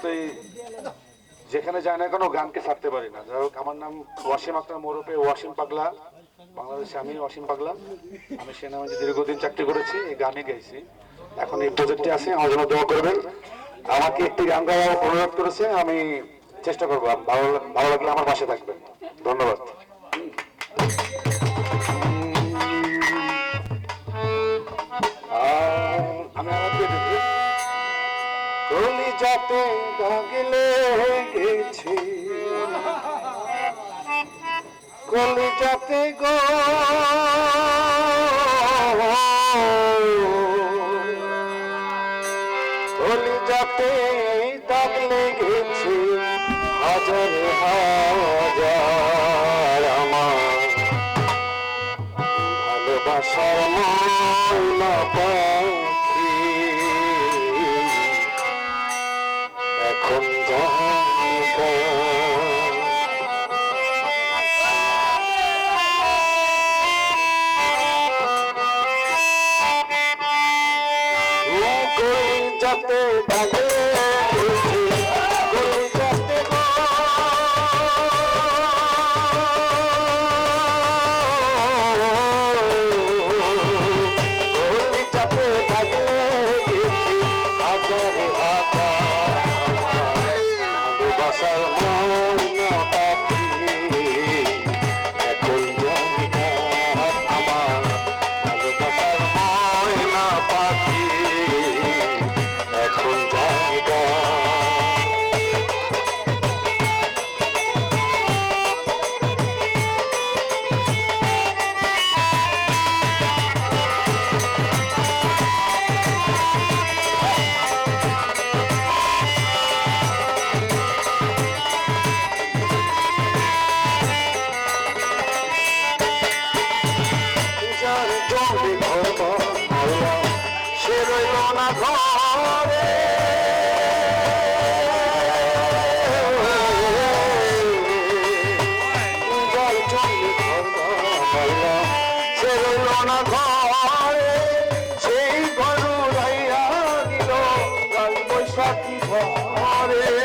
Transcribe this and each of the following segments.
যতই যেখানে যায় না কোনো গানকে ছাড়তে পারি না। যাই হোক, আমার নাম ওয়াসিম আক্তার মোরপে, ওয়াসিম পাগলা। বাংলাদেশে আমি ওয়াসিম পাগলা। আমি সে নামে দীর্ঘদিন চাকরি করেছি, এই গানে গাইছি। এখন এই প্রজেক্টে আছে, আমার জন্য দোয়া করবেন। আমাকে একটি গান গাওয়ার অনুরোধ করেছে, আমি চেষ্টা করব। ভালো ভালো লাগলে আমার পাশে থাকবেন। ধন্যবাদ। যাতে দাগলে গেছে। কলি যাতে গো। কলি যাতে দাগ লেগেছে, হাজার হাজার আমার। ভালোবাসার ময়না ভালোবাসার সে রইল না ঘরে। সে রইল না ঘরে। সেই ঘর উড়াইয়া দিল কাল বৈশাখী ঘরে।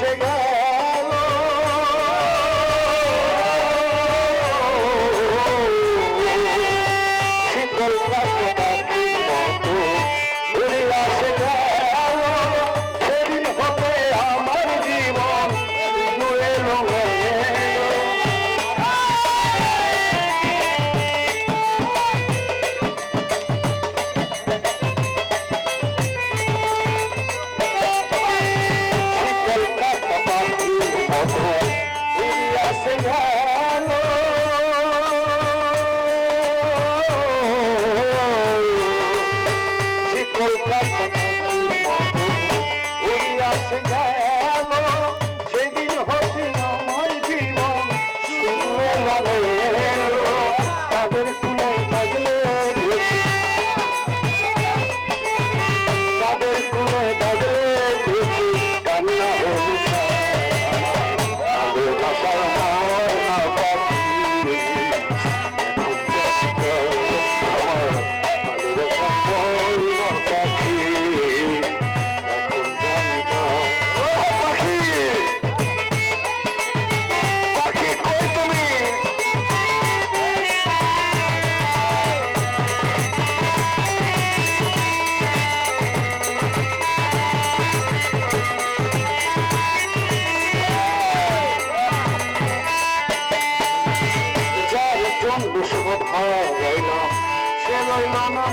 chegar.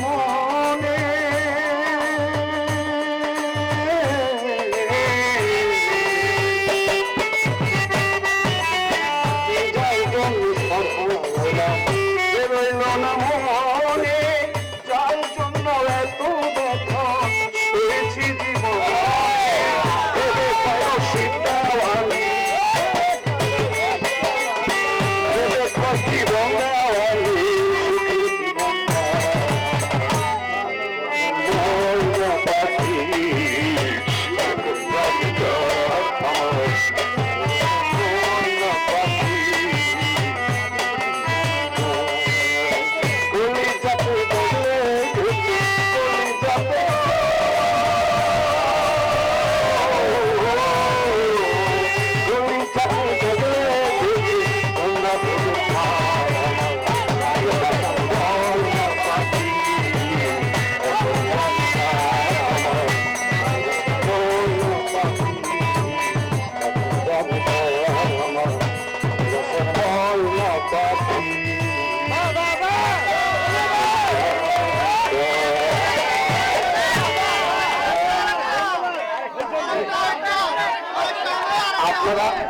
মনে। রইল না মনে যার জন্য এত ব্যথা। পেয়েছি আপনারা